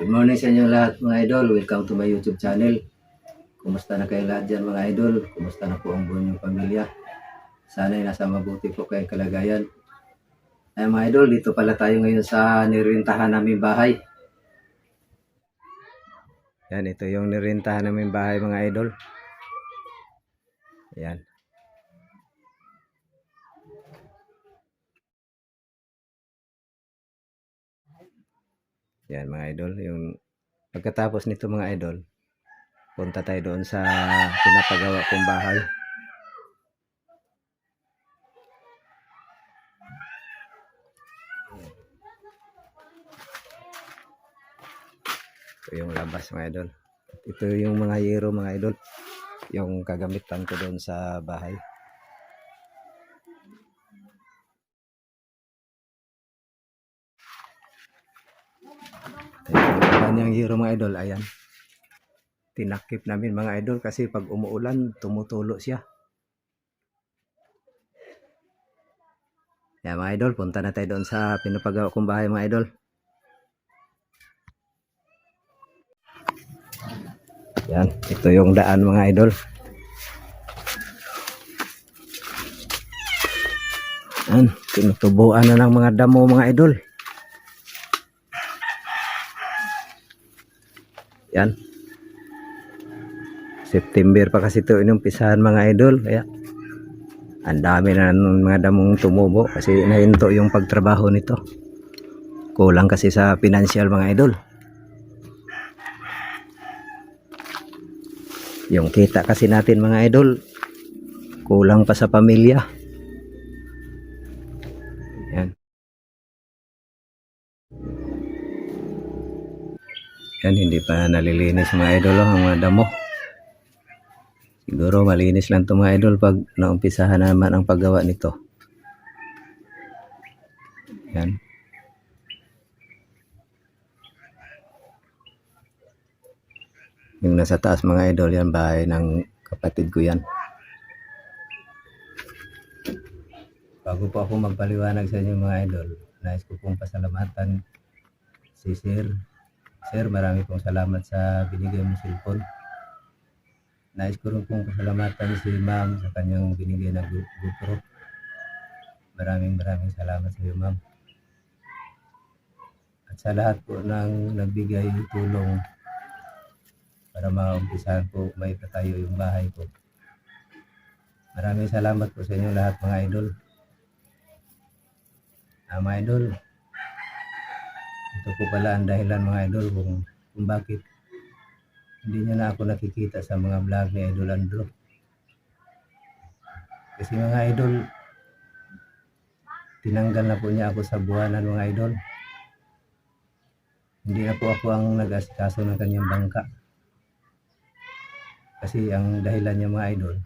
Good morning sa inyo lahat mga idol. Welcome to my YouTube channel. Kumusta na kayo lahat dyan mga idol? Kumusta na po ang buong inyong pamilya? Sana'y nasa mabuti po kayong kalagayan. Ay mga idol, dito pala tayo ngayon sa nirintahan namin bahay. Yan, ito yung nirintahan namin bahay mga idol. Yan. Yan mga idol, yung pagkatapos nito mga idol, punta tayo doon sa pinapagawa kong bahay. Ito yung labas mga idol. Ito yung mga yero mga idol. Yung kagamitan ko doon sa bahay. Ito yung kanyang hero mga idol. Ayan. Tinakip namin mga idol kasi pag umuulan, tumutulo siya. Yan mga idol, punta na tayo doon sa pinapagawa kong bahay mga idol. Yan, ito yung daan mga idol. Yan, tinutubuan na ng mga damo mga idol. Yan. September pa kasi ito inumpisahan mga idol. Kaya ang dami na ng mga damong tumubo kasi nahinto yung pagtrabaho nito. Kulang kasi sa financial mga idol. Yung kita kasi natin mga idol, kulang pa sa pamilya. Yan, hindi pa nalilinis mga idol oh, ang mga damo. Siguro malinis lang ito mga idol pag naumpisahan naman ang paggawa nito. Yan. Yung nasa taas mga idol yan, bahay ng kapatid ko yan. Bago po ako magpaliwanag sa inyo mga idol, nais ko pong pasalamatan si Sir. Sir, marami pong salamat sa binigay mong cellphone. Nais ko rin pong pasalamatan si Ma'am sa kanyang binigay na Go- GoPro. Maraming maraming salamat sa iyo, Ma'am. At sa lahat po ng nagbigay tulong para maumpisahan po may patayo yung bahay ko. Maraming salamat po sa inyo lahat mga idol. Ah, mga idol, ito po pala ang dahilan mga idol kung, kung bakit hindi niya na ako nakikita sa mga vlog ni Idol Andro. Kasi mga idol, tinanggal na po niya ako sa buwanan mga idol. Hindi na po ako ang nag-asikaso ng kanyang bangka. Kasi ang dahilan niya mga idol,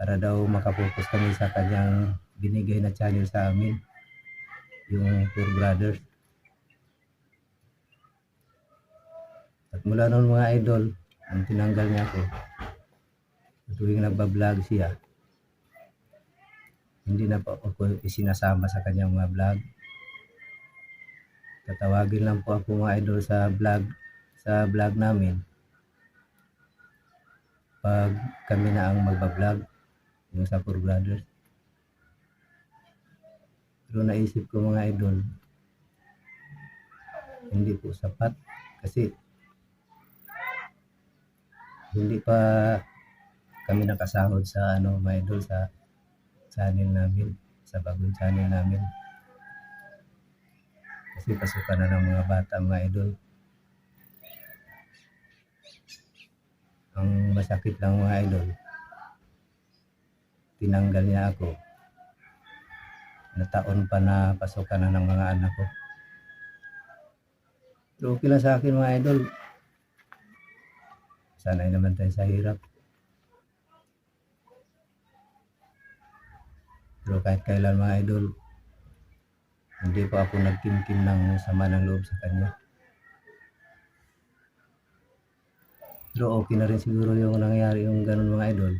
para daw makapokus kami sa kanyang binigay na channel sa amin, yung Poor Brothers. At mula noon mga idol, ang tinanggal niya ako, tuwing nagbablog siya, hindi na po ako isinasama sa kanyang mga vlog. Tatawagin lang po ako mga idol sa vlog, sa vlog namin pag kami na ang magbablog yung sa Poor Brothers. Pero naisip ko mga idol, hindi po sapat kasi hindi pa kami nakasahod sa ano mga idol sa channel namin, sa bagong channel namin. Kasi pasukan na ng mga bata mga idol. Ang masakit lang mga idol, tinanggal niya ako. Na taon pa na pasukan na ng mga anak ko. Pero okay lang sa akin mga idol. Sanay naman tayo sa hirap. Pero kahit kailan mga idol, hindi pa ako nagkimkim ng sama ng loob sa kanya. Pero okay na rin siguro yung nangyari yung ganun mga idol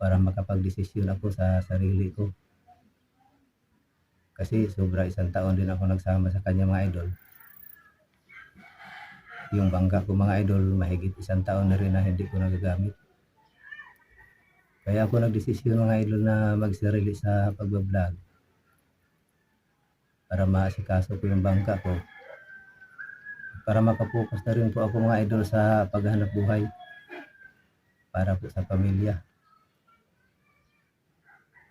para makapag-desisyon ako sa sarili ko. Kasi sobra isang taon din ako nagsama sa kanya mga idol. Yung bangka ko mga idol, mahigit isang taon na rin na hindi ko nagagamit. Kaya ako nagdesisyon mga idol na magsarili sa pagbablog para maasikaso ko yung bangka ko. Para makapokus na rin po ako mga idol sa paghahanap buhay para po sa pamilya.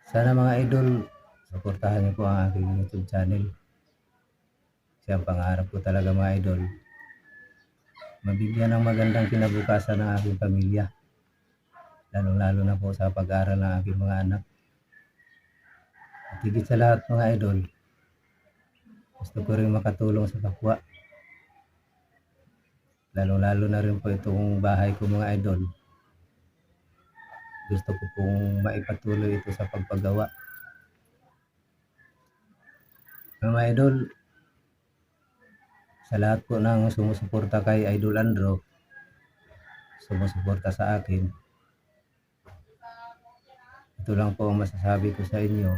Sana mga idol, suportahan niyo po ang aking YouTube channel. Kasi ang pangarap ko talaga mga idol, mabigyan ng magandang kinabukasan ng aking pamilya. Lalo-lalo na po sa pag-aaral ng aking mga anak. At higit sa lahat mga idol, gusto ko rin makatulong sa kapwa. Lalo-lalo na rin po itong bahay ko mga idol. Gusto ko pong maipatuloy ito sa pagpagawa. Mga idol, sa lahat po ng sumusuporta kay Idol Andro, sumusuporta sa akin, ito lang po ang masasabi ko sa inyo.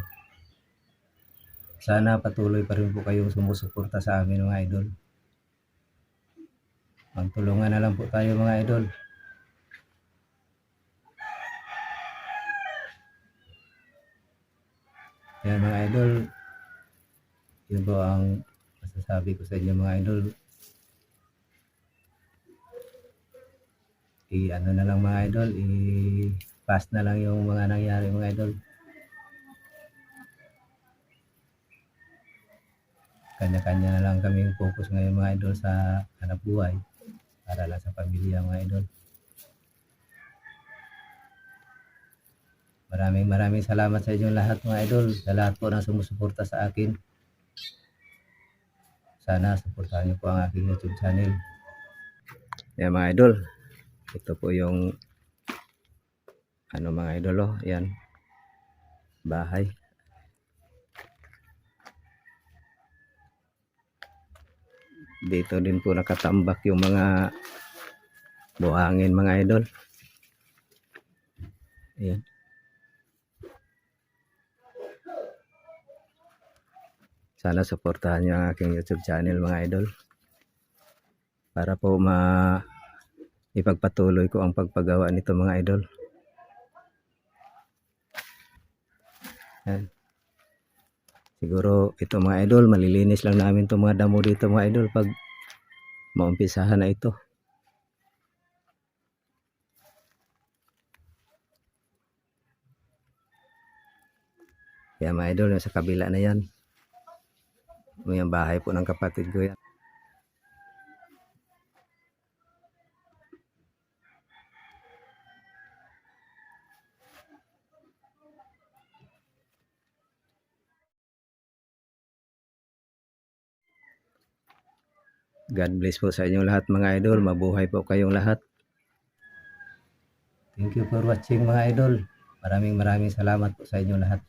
Sana patuloy pa rin po kayong sumusuporta sa amin mga idol. Magtulungan na lang po tayo mga idol. Kaya mga idol, yun po ang masasabi ko sa inyo mga idol. I ano na lang mga idol, i pass na lang yung mga nangyari mga idol. Kanya-kanya na lang kami focus ngayon mga idol sa hanap buhay para lang sa pamilya mga idol. Maraming maraming salamat sa inyong lahat mga idol, sa lahat po ng sumusuporta sa akin. Sana suportahan niyo po ang aking YouTube channel. Yan mga idol, ito po yung ano mga idol oh, yan. Bahay. Dito din po nakatambak yung mga buhangin mga idol. Ayan. Sana suportahan niyo ang aking YouTube channel mga idol. Para po ma ipagpatuloy ko ang pagpagawa nito mga idol. Yan. Siguro ito mga idol, malilinis lang namin itong mga damo dito mga idol pag maumpisahan na ito. Yan mga idol, sa kabila na yan. Yung bahay po ng kapatid ko yan. God bless po sa inyong lahat mga idol. Mabuhay po kayong lahat. Thank you for watching mga idol. Maraming maraming salamat po sa inyong lahat.